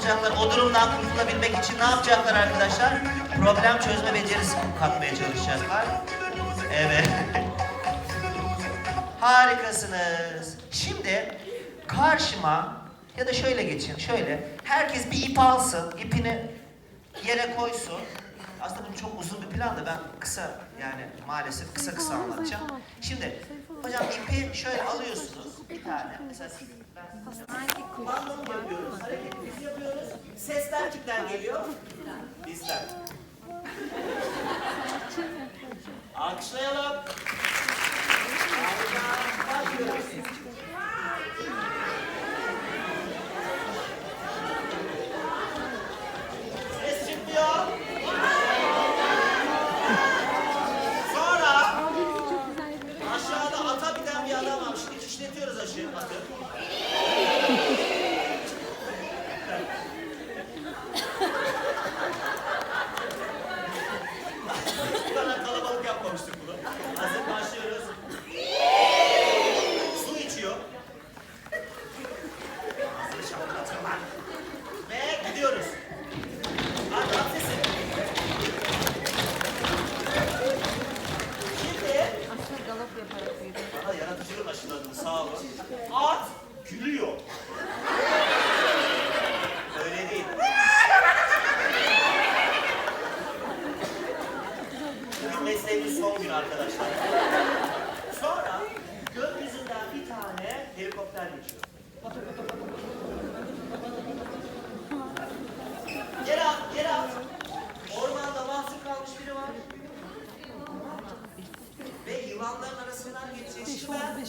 Çorman olacaklar. O durumdan kurtulabilmek için ne yapacaklar arkadaşlar? Problem çözme becerisi katmaya çalışacaklar. Evet. Harikasınız. Şimdi karşıma ya da şöyle geçin, şöyle. Herkes bir ip alsın, ipini yere koysun. Aslında bu çok uzun bir plan da ben kısa yani maalesef kısa kısa anlatacağım. Şimdi hocam ipi şöyle alıyorsunuz bir tane. Mesela ben Bandoluk yapıyoruz, hareketimizi yapıyoruz. Sesler kimden geliyor? Bizden. Alkışlayalım. Harika. Başlıyoruz. Ses çıkmıyor. Sonra aşağıda ata binen bir adam var. Şimdi kişnetiyoruz aşağı atı. Bu kadar kalabalık yapmamıştık bunu. Hazır başlıyoruz. Su içiyor. Ağzını şaplatıyorlar. Ve gidiyoruz. Hadi at sesi. Şimdi Aşağı galop yaparak büyüdüm. Bana yaratıcılık aşıladın sağ olun. At gülüyor.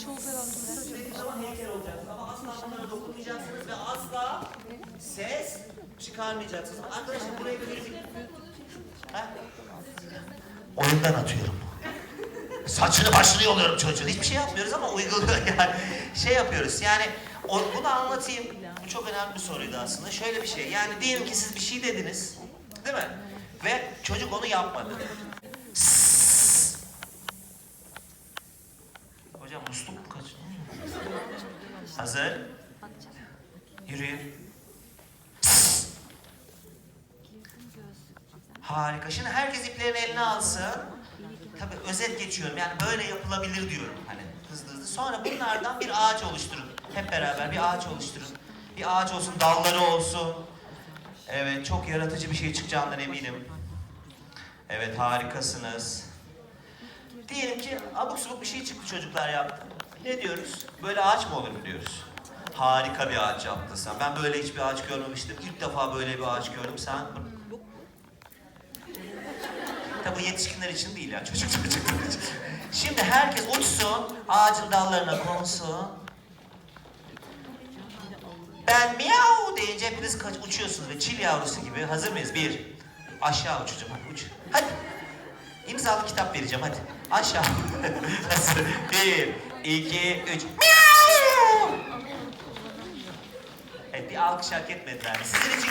Dediğim zaman heykel olacaksınız ama asla bunlara dokunmayacaksınız ve asla ses çıkarmayacaksınız. Arkadaşlar buraya bir... Ha? Oyundan atıyorum. Saçını başını yoluyorum çocuğun. Hiçbir şey yapmıyoruz ama uyguluyor yani. Şey yapıyoruz yani o, bunu anlatayım. Bu çok önemli bir soruydu aslında. Şöyle bir şey yani diyelim ki siz bir şey dediniz. Değil mi? Ve çocuk onu yapmadı. Hocam musluk mu kaç? Hazır. Yürüyün. Harika. Şimdi herkes iplerini eline alsın. Tabii özet geçiyorum. Yani böyle yapılabilir diyorum. Hani hızlı hızlı. Sonra bunlardan bir ağaç oluşturun. Hep beraber bir ağaç oluşturun. Bir ağaç olsun, dalları olsun. Evet, çok yaratıcı bir şey çıkacağından eminim. Evet, harikasınız. Diyelim ki abuk subuk bir şey çıktı çocuklar yaptı. Ne diyoruz? Böyle ağaç mı olur diyoruz. Harika bir ağaç yaptın sen. Ben böyle hiçbir ağaç görmemiştim. İlk defa böyle bir ağaç gördüm. Sen Tabi bu yetişkinler için değil ya, çocuk çocuklar için. Şimdi herkes uçsun, ağacın dallarına konsun. Ben miyav deyince hepiniz kaç uçuyorsunuz ve çil yavrusu gibi. Hazır mıyız? Bir, aşağı uçacağım. Uç. Hadi. İmzalı kitap vereceğim hadi. Aşağı. Bir, iki, üç. Evet bir alkış hak etmediler. Sizin için